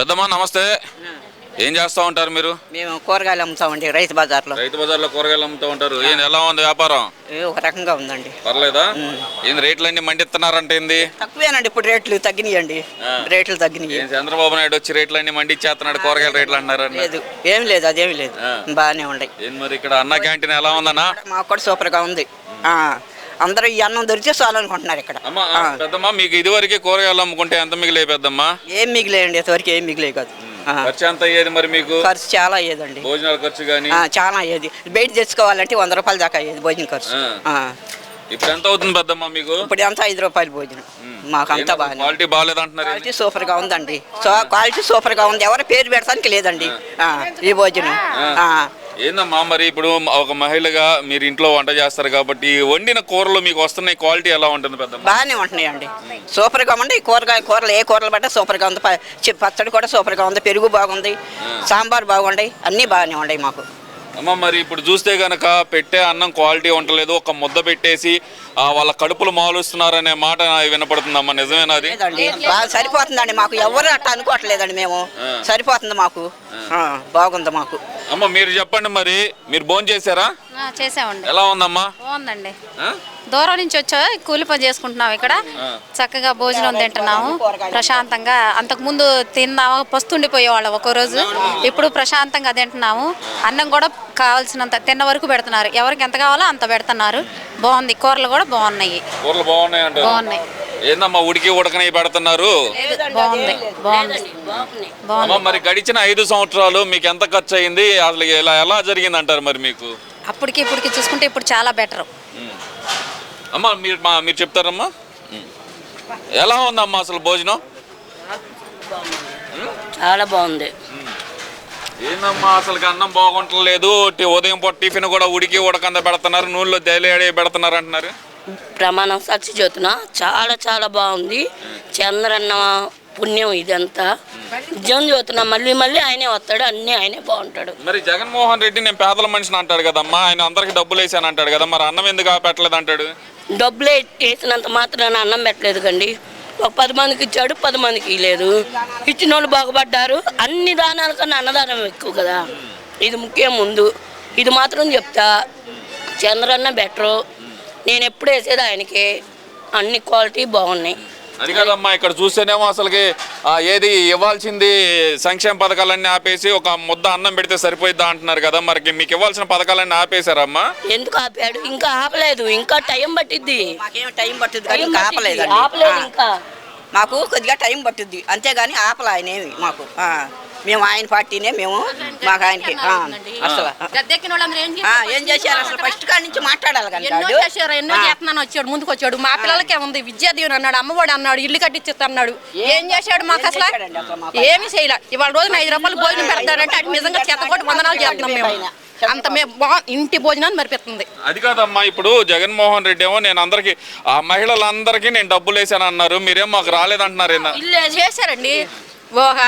పెద్దమ్మా నమస్తే. ఏం చేస్తా ఉంటారు మీరు? మేము కూరగాయలు అమ్ముతామండి రైతు బజార్లో. రైతు బజార్లో కూరగాయలు అమ్ముతూ ఉంటారు. ఏం ఎలా ఉంది వ్యాపారం? ఒక రకంగా ఉందండి. పర్లేదా? ఏంది రేట్లన్నీ మండిస్తున్నారంటే ఏంది? తక్కువేనండి ఇప్పుడు రేట్లు తగ్గినాయండి. రేట్లు తగ్గినాయి. చంద్రబాబు నాయుడు వచ్చి రేట్లన్నీ మండిచ్చేస్తున్నాడు కూరగాయల రేట్లు అంటున్నారండి లేదు. ఏం లేదు అదేమి లేదు. బాగానే ఉన్నాయి మరి ఇక్కడ అన్న క్యాంటీన్ ఎలా ఉందన్నా? మాకు కూడా సూపర్గా ఉంది. ఆ, అందరూ ఈ అన్నం దొరికితే చాలు అనుకుంటున్నారు ఇక్కడ. పెద్దమ్మా మీకు ఇదివరకే కూరగాయలు అమ్ముకుంటే ఎంత మిగిలే పెద్దమ్మా ఏం మిగిలేయండి ఇంతవరకు ఏం మిగిలే కాదు. ఖర్చు ఎంత అయ్యేది మరి మీకు? ఖర్చు చాలా అయ్యేదండి. భోజనాల ఖర్చు కానీ చాలా అయ్యేది. బయట తెచ్చుకోవాలంటే వంద రూపాయలు దాకా అయ్యేది భోజనం ఖర్చు. ఇప్పుడు ఎంత అవుతుంది పెద్దమ్మా మీకు? ఇప్పుడు అంతా ఐదు రూపాయలు భోజనం. మాకు అంతా బాగానే క్వాలిటీ బాగాలేదంటున్నారు క్వాలిటీ సూపర్గా ఉందండి. సో క్వాలిటీ సూపర్గా ఉంది. ఎవరు పేరు పెడతానికి లేదండి. ఈ భోజనం. ఆ, ఏందమ్మా మరి ఇప్పుడు ఒక మహిళగా మీరు ఇంట్లో వంట చేస్తారు కాబట్టి వండిన కూరలు మీకు వస్తున్న క్వాలిటీ ఎలా ఉంటుంది పెద్దమ్మ? బాగానే ఉంటున్నాయండి. సూపర్గా ఉంది కూరగాయ కూరలు ఏ కూరలు పడ్డా సూపర్గా ఉంది పచ్చడి కూడా సూపర్గా ఉంది పెరుగు బాగుంది సాంబార్ బాగుంది అన్నీ బాగానే ఉన్నాయి మాకు. అమ్మ మరి ఇప్పుడు చూస్తే గనక పెట్టే అన్నం క్వాలిటీ ఉండలేదు. ఒక ముద్ద పెట్టేసి వాళ్ళ కడుపులు మాలుస్తున్నారనే మాట వినపడుతుందమ్మా. నిజమేనా అది? సరిపోతుందండి. మాకు ఎవరు అట్ట అనుకోవట్లేదండి మేము. సరిపోతుంది మాకు. బాగుంది మాకు. అమ్మ మీరు చెప్పండి మరి. మీరు భోజనం చేశారా? ఆ, చేసామండి ఎలా ఉందమ్మా? బాగుందండి. ఆ? దూరం నుంచి వచ్చా? కూలి పని చేసుకుంటున్నాం ఇక్కడ. చక్కగా భోజనం తింటున్నాము. ప్రశాంతంగా. అంతకు ముందు తిన్నాము పస్తుండిపోయేవాళ్ళం ఒక్కో రోజు. ఇప్పుడు ప్రశాంతంగా తింటున్నాము. అన్నం కూడా కావాల్సినంత తిన్న వరకు పెడుతున్నారు. ఎవరికి ఎంత కావాలో అంత పెడుతున్నారు. బాగుంది. కూరలు కూడా బాగున్నాయి. కూరలు బాగున్నాయి అంటారు. బాగున్నాయి. ఏందమ్మా ఉడికి ఉడకని పెడుతున్నారు? బాగుంది. బాగుంది. బాగుంది. అమ్మ మరి గడిచిన ఐదు సంవత్సరాలు మీకు ఎంత ఖర్చు అయింది అసలు ఎలా ఎలా జరిగింది అంటారు మరి మీకు? అప్పటికి ఇప్పటికి చూసుకుంటే ఇప్పుడు చాలా బెటర్. అమ్మ మీరు మా మీరు చెప్తారమ్మా. ఎలా ఉందమ్మా అసలు భోజనం? చాలా బాగుంది. ఏందమ్మా అసలు అన్నం బాగుంటలేదు. ఉదయం పూట టిఫిన్ కూడా ఉడికి ఉడకంద పెడుతున్నారు నూనెలో తేలియాడి పెడుతున్నారు అంటున్నారు. ప్రమాణం సాక్షి చెబుతున్నా చాలా చాలా బాగుంది. చంద్రన్న పుణ్యం ఇదంతా. నిజం చెబుతున్నా మళ్ళీ మళ్ళీ ఆయనే వస్తాడు అన్నీ ఆయనే బాగుంటాడు. మరి జగన్మోహన్ రెడ్డి నేను పేదల మనిషిని అంటాడు కదమ్మా ఆయన అందరికి డబ్బులు వేసాను అంటాడు కదా మరి అన్నం ఎందుకు పెట్టలేదు అంటాడు డబ్బులు వేసినంత మాత్రాన అన్నం పెట్టలేదు కండి ఒక పది మందికి ఇచ్చాడు పది మందికి లేదు ఇచ్చిన వాళ్ళు బాగుపడ్డారు. అన్ని దానాల కన్నా అన్నదానం ఎక్కువ కదా. ఇది ముఖ్యం ముందు. ఇది మాత్రం చెప్తా చంద్రన్న బెటరు నేను ఎప్పుడు వేసేది ఆయనకి. అన్ని క్వాలిటీ బాగున్నాయి. అది కదమ్మా ఇక్కడ చూస్తేనేమో అసలుకి ఏది ఇవ్వాల్సింది సంక్షేమ పథకాలన్నీ ఆపేసి ఒక ముద్ద అన్నం పెడితే సరిపోయిద్దా అంటున్నారు కదా మరి మీకు ఇవ్వాల్సిన పథకాలన్నీ ఆపేశారమ్మా? ఎందుకు ఆపాడు? ఇంకా ఆపలేదు. ఇంకా టైం పట్టిద్ది. మాకేం టైం కానీ ఇంకా. ఆపలేదండి ఆపలేదు. ఇంకా. మాకు కొద్దిగా టైం పట్టుద్ది. అంతేగాని ఆపల ఆయన ఏమి మాకు. ఆ, మేము ఆయన పార్టీనే మేము మాకు ఆయనకి అసలు ఆ. గద్దెక్కిన వాళ్ళందరూ ఏం ఆ, ఏం చేశారు? అసలు ఫస్ట్ కాడి నుంచి మాట్లాడాలి కానీ ఎన్నో వాడు. చేశారు ఎన్నో ఆ. చేస్తున్నాను వచ్చాడు ముందుకు వచ్చాడు మా పిల్లలకే ఉంది విద్యా దీవెన అన్నాడు అమ్మఒడి అన్నాడు ఇల్లు కట్టించిస్తా అన్నాడు ఏం చేశాడు మాకు అసలు? చేశాడండి అసలు మాకు? ఏమి చేయలే. ఇవాళ రోజున ఐదు రూపాయలు భోజనం పెడతాడంటే అది నిజంగా చెత్తకోటి వందనాలు చేస్తున్నాం మేము. అంత మేము బా ఇంటి భోజనాన్ని మరిపిస్తుంది అది కాదమ్మా ఇప్పుడు జగన్మోహన్ రెడ్డి ఏమో నేను అందరికి ఆ మహిళలందరికీ నేను డబ్బులు వేసాను అన్నారు మీరేం మాకు రాలేదంటున్నారు ఏందా? చేశారండి. ఒక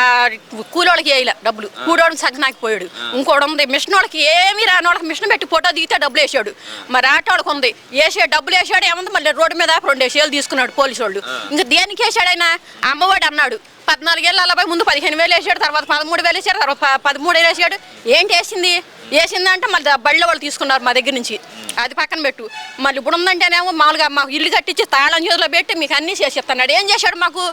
కూలోళ్ళకి వేయలే డబ్బులు. కూలోడికి సగనాకి పోయాడు. ఇంకోటి ఉంది మిషన్ వాళ్ళకి ఏమీ రాని వాళ్ళకి మిషన్ పెట్టి ఫోటో దిగితే డబ్బులు వేసాడు. మరి ఆటోళ్ళకి ఉంది. వేసే డబ్బులు వేసాడు ఏముంది? మళ్ళీ రోడ్డు మీద రెండు వేసేలు తీసుకున్నాడు పోలీసు వాళ్ళు ఇంకా దేనికి వేసాడు ఆయన? అమ్మఒడి అన్నాడు. పద్నాలుగేళ్ళు అలా ముందు పదిహేను వేలు వేసాడు తర్వాత పదమూడు వేలు వేసాడు తర్వాత పదమూడు వేలు వేసాడు. ఏంటి వేసింది? వేసింది అంటే మళ్ళీ బళ్ళ వాళ్ళు తీసుకున్నారు మా దగ్గర నుంచి. అది పక్కన పెట్టు. మళ్ళీ ఇప్పుడు ఉందంటేనేమో మామూలుగా మాకు ఇల్లు కట్టించి తాళం చేతిలో పెట్టి మీకు అన్నీ చేసి ఇస్తున్నాడు ఏం చేశాడు మాకు?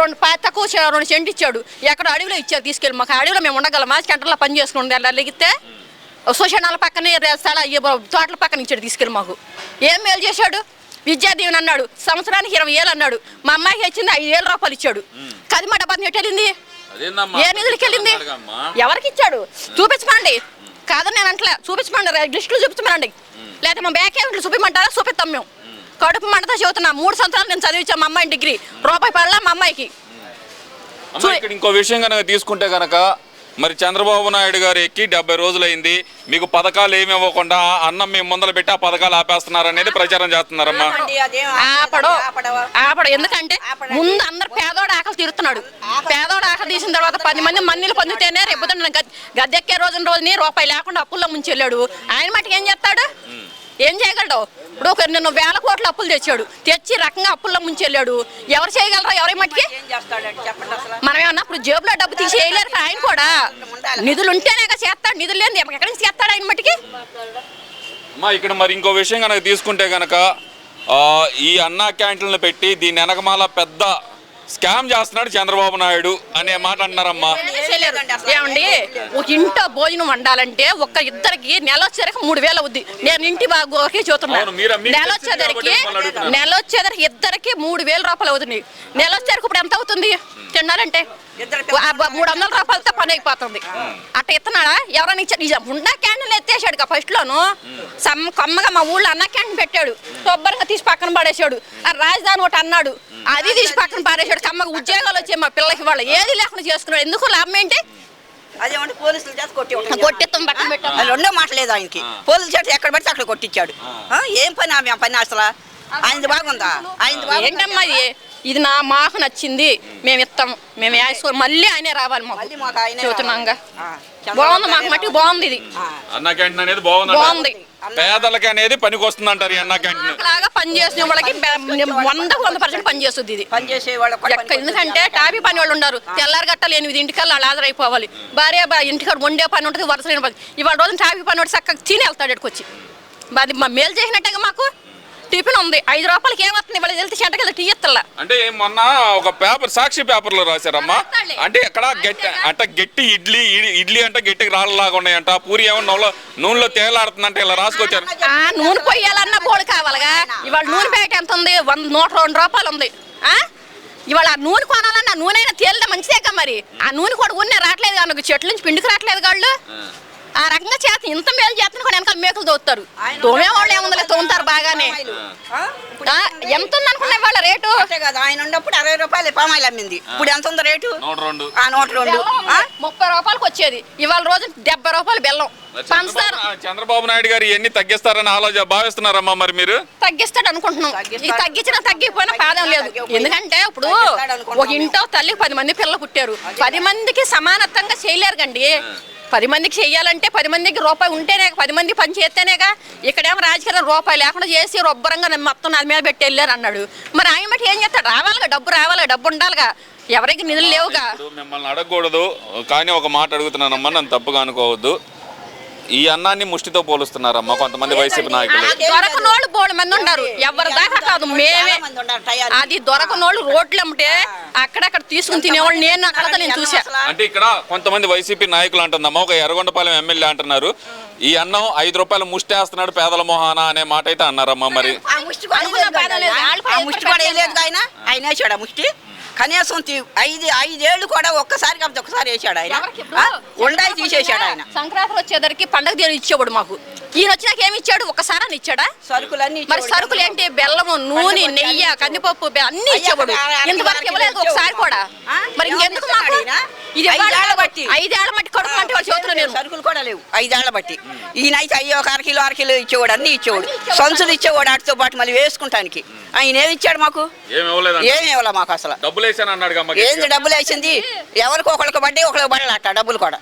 రెండు పాతకు రెండు చెంటు ఇచ్చాడు. ఎక్కడ అడవిలో ఇచ్చాడు తీసుకెళ్ళి మాకు. అడవిలో మేము ఉండగలమా సెంటర్లో పని చేసుకుని అలా లెగితే సుషణాల పక్కనే స్థల తోటల పక్కన ఇచ్చాడు తీసుకెళ్ళి మాకు. ఏం మేలు చేశాడు? విద్యా దీవెన అన్నాడు. సంవత్సరానికి ఇరవై ఏళ్ళు అన్నాడు. మా అమ్మాయికి వచ్చింది ఐదు వేల రూపాయలు ఇచ్చాడు. కదిమ డబ్బా ఎటు వెళ్ళింది అదేందమ్మా? ఏ నిధులకి వెళ్ళింది. ఎవరికి ఇచ్చాడు? చూపించమండి. కాదని నేను అంటలే. చూపించమండి. లిస్టులు చూపించమనండి లేకపోతే మా బ్యాక్ అకౌంట్లు చూపించమంటారా చూపిస్తాం మేము. కడుపు మంటతో చదువుతున్నా. మూడు సంవత్సరాలు నేను చదివించాను మా అమ్మాయి డిగ్రీ. రూపాయి పడలా మా అమ్మాయికి. అమ్మ, ఇక్కడ ఇంకో విషయం కనుక తీసుకుంటే కనుక మరి చంద్రబాబు నాయుడు గారు ఎక్కి డెబ్బై రోజులైంది. మీకు పథకాలు ఏమి ఇవ్వకుండా అన్నం మేము ముందర పెట్టి ఆ పథకాలు ఆపేస్తున్నారు అనేది ప్రచారం చేస్తున్నారమ్మా. ఆపండి, అదేం ఆపడు. ఆపడవా? ఆపడు. ఎందుకంటే ముందు అందరు పేదోడు ఆకలి తీరుతున్నాడు. పేదోడు ఆకలి తీసిన తర్వాత పది మంది మన్నీలు పొందితేనే రేపు గద్దెక్కే రోజున రోజుని రూపాయి లేకుండా అప్పుల్లో ముంచి వెళ్ళాడు. ఆయన మటుకు ఏం చేస్తాడు? ఏం చేయగలడు? ఇప్పుడు ఒక నిన్ను వేల కోట్ల అప్పులు తెచ్చాడు. తెచ్చి రకంగా అప్పుల్లో ముంచెళ్ళాడు. ఎవరు చేయగలరా? ఎవరి మట్టికి? మనం ఏమన్నా ఇప్పుడు జేబులో డబ్బు తీసి వేయలేరు ఆయన కూడా. నిధులు ఉంటేనే కదా చేస్తాడు. నిధులు లేని ఎక్కడి నుంచి చేస్తాడు ఆయన మట్టికి? అమ్మా ఇక్కడ మరి ఇంకో విషయం కనుక తీసుకుంటే కనుక ఆ, ఈ అన్నా క్యాంటీన్లు పెట్టి దీని వెనకమాల పెద్ద స్కామ్ చేస్తున్నాడు చంద్రబాబు నాయుడు అనే మాట అంటున్నారమ్మా. ఏమండి ఒక ఇంట్లో భోజనం వండాలంటే ఒక్క ఇద్దరికి నెల వచ్చేసరికి మూడు వేలు అవుద్ది. నేను ఇంటి బాగోకే చూస్తున్నా. అవును, మీరు- మీకు నెల అడుగుతున్నాను. నెల వచ్చేసరికి ఇద్దరికి మూడు వేల రూపాయలు అవుతుంది నెల వచ్చేసరికి ఇప్పుడు ఎంత అవుతుంది? తిన్నారంటే మూడు వందల రూపాయలతో పని అయిపోతుంది. అట్ట ఇస్తున్నాడా ఎవరైనా ఇచ్చాడు నిజం ఉన్న క్యాంటీన్ ఎత్తేసాడు ఫస్ట్ లోను. సమ్ కమ్మగా మా ఊళ్ళో అన్న క్యాంటీన్ పెట్టాడు. శుభ్రంగా తీసి పక్కన పడేసాడు. ఆ రాజధాని ఒకటి అన్నాడు. అది తీసి పక్కన పారేసాడు కమ్మగా ఉద్యోగాలు వచ్చాయి మా పిల్లలకి. వాళ్ళు ఏది లేకుండా చేసుకున్నాడు ఎందుకు లాభం ఏంటి అదేమంటే పోలీసులు చేత కొట్టి ఒకటి కొట్టెత్తం పక్కన పెట్టాం అది రెండో మాట లేదు ఆయనకి. పోలీసు చేత ఎక్కడ పడితే అక్కడ కొట్టించాడు. ఆ, ఏం పని ఆమె? ఆ పని అసలు? ఆయనది బాగుందా? ఆయనది బాగుందా? ఏంటమ్మా ఇది ఇది నా మాకు నచ్చింది. మేము ఇస్తాం. మేము వేసుకో మళ్ళీ ఆయనే రావాలి మళ్ళీ మాకు ఆయనే చెబుతున్నాంగా. బాగుంది మాకు మట్టి బాగుంది ఇది. బాగుంది. పేదలకి అనేది పనికి వస్తుంది అంటారు ఈ అన్నా క్యాంటీన్. లాగా పని చేసిన వాళ్ళకి వందకు వంద పర్సెంట్ పని చేస్తుంది ఇది. పని చేసే వాళ్ళకి కూడా ఎక్క- పనికి ఎందుకంటే టాపీ పని వాళ్ళు ఉన్నారు. తెల్లారి గట్టలు ఎనిమిది ఇంటికల్లా వాళ్ళు హాజరైపోవాలి. భార్య బా- ఇంటికాడ వండే పని ఉంటుంది వరుస ఇవాళ రోజున టాపీ పని వాడు చక్కగా తిని వెళ్తాడు ఇక్కడికి వచ్చి. అది మా మేలు చేసినట్టుగా మాకు? టిఫిన్ ఉంది. ఐదు రూపాయలకి ఏమవుతుంది ఇవాళ వెళ్తే చెంటకెళ్ళి టీ ఎత్తల్లా అంటే మొన్న ఒక పేపర్ సాక్షి పేపర్లో రాశారమ్మా అంటే ఎక్కడ గట్టి అంటే గట్టి ఇడ్లీ ఇడి- ఇడ్లీ అంటే గట్టికి రాళ్ళలాగా ఉన్నాయంట. పూరి ఏమో నూనెలో నూనెలో తేలాడుతుందంటే ఇలా రాసుకొచ్చారు. ఆ నూనె పొయ్యాలన్న బోడు కావాలిగా. ఇవాళ నూనె ప్యాకెట్ ఎంత ఉంది? వంద నూట రెండు రూపాయలు ఉంది. ఆ? ఇవాళ ఆ నూనె కొనాలన్న నూనె అయినా తేలితే మంచిదేకా మరి. ఆ నూనె కూడా ఉన్నే రావట్లేదు చెట్ల నుంచి పిండికి రావట్లేదు వాళ్ళు. ఆ రకంగా చేత ఇంత మేలు చేస్తున్నా కూడా వెనకాల మేకలు తోస్తారు తోమే వాళ్ళు ఏముందిలే తోముతారు బాగానే. ఎంత ఉంది అనుకునే వాళ్ళ రేటు? అంతే కదా ఆయన ఉన్నప్పుడు అరవై రూపాయలు పామాయిల్ అమ్మింది. ఇప్పుడు ఎంత ఉంది రేటు? నూట రెండు. ఆ నూట రెండు. ఆ? ముప్పై రూపాయలకి వచ్చేది. ఇవాళ రోజు డెబ్బై రూపాయలు బెల్లం. పంచదార. చంద్రబాబు నాయుడు గారు ఎన్ని తగ్గిస్తారని ఆలోచన భావిస్తున్నారమ్మా మరి మీరు? తగ్గిస్తాడు అనుకుంటున్నాం ఈ తగ్గించినా తగ్గిపోయినా పాదం లేదు. ఎందుకంటే ఇప్పుడు ఒక ఇంట్లో తల్లికి పది మంది పిల్లలు పుట్టారు. పది మందికి సమానత్వంగా చేయలేరు కండి పది మందికి చెయ్యాలంటే పది మందికి రూపాయి ఉంటేనే పది మంది పని చేస్తేనేగా ఇక్కడేమో రాజకీయ రూపాయి లేకుండా చేసి రొబ్బరంగా నేను మొత్తం నా మీద పెట్టి వెళ్ళారు అన్నాడు. మరి ఆయన బట్టి ఏం చేస్తాడు? రావాలిగా డబ్బు రావాలిగా డబ్బు ఉండాలిగా. ఎవరికి నిధులు లేవుగా. మిమ్మల్ని అడగకూడదు కానీ ఒక మాట అడుగుతున్నానమ్మా నన్ను తప్పుగా అనుకోవద్దు. ఈ అన్నాన్ని ముష్టితో పోలుస్తున్నారమ్మా కొంతమంది వైసీపీ నాయకులు. దొరకనోళ్ళు బోడు మంది ఉన్నారు ఎవరి దాకా కాదు మేమే. అది దొరకనోళ్ళు రోడ్లు అమ్మితే అక్కడక్కడ తీసుకుని తినేవాళ్ళు నేను అక్కడ నేను చూసా అంటే ఇక్కడ కొంతమంది వైసీపీ నాయకులు అంటుందమ్మా ఒక ఎర్రగొండపాలెం ఎమ్మెల్యే అంటున్నారు. ఈ అన్నం ఐదు రూపాయలు ముష్టేస్తున్నాడు పేదల మొహాన అనే మాట అయితే అన్నారమ్మా మరి. ఆ ముష్టి కూడా ముష్టి. కనీసం ఐదు ఐదేళ్ళు కూడా ఒక్కసారి కాబట్టి ఒక్కసారి వేసాడు ఆయన? ఉండాయి తీసేసాడు ఆయన. సంక్రాంతి వచ్చేసరికి పండగ దేవుడు ఇచ్చేవాడు మాకు. ఈయన వచ్చినాక ఏమి ఇచ్చాడు? ఒక్కసారి అని ఇచ్చాడా? సరుకులన్నీ మరి. సరుకులు ఏంటి బెల్లము నూనె నెయ్యి కందిపప్పు అన్ని ఇచ్చేవాడు. ఇంతవరకు ఇవ్వలేదు. ఒకసారి కూడా? మరి ఇంకెందుకు మాకు? ఇది ఐదేళ్ళ బట్టి. ఐదేళ్ళ మట్టి కడుపు అంటే చెబుతున్నా నేను. సరుకులు కూడా లేవు. ఐదేళ్ళ బట్టి. ఈయన అయితే అయ్యో ఒక అరకిలో అరకిలో ఇచ్చేవాడు అన్ని ఇచ్చేవాడు. సంచులు ఇచ్చేవాడు వాటితో పాటు మళ్ళీ వేసుకుంటానికి. ఆయన ఏమి ఇచ్చాడు మాకు? ఏమి ఇవ్వాల మాకు అసలు. డబ్బులు వేసాను అన్నాడు ఏంది డబ్బులు వేసింది? ఎవరికి ఒకరికి పడ్డాయి ఒకరికి పడలేట డబ్బులు కూడా.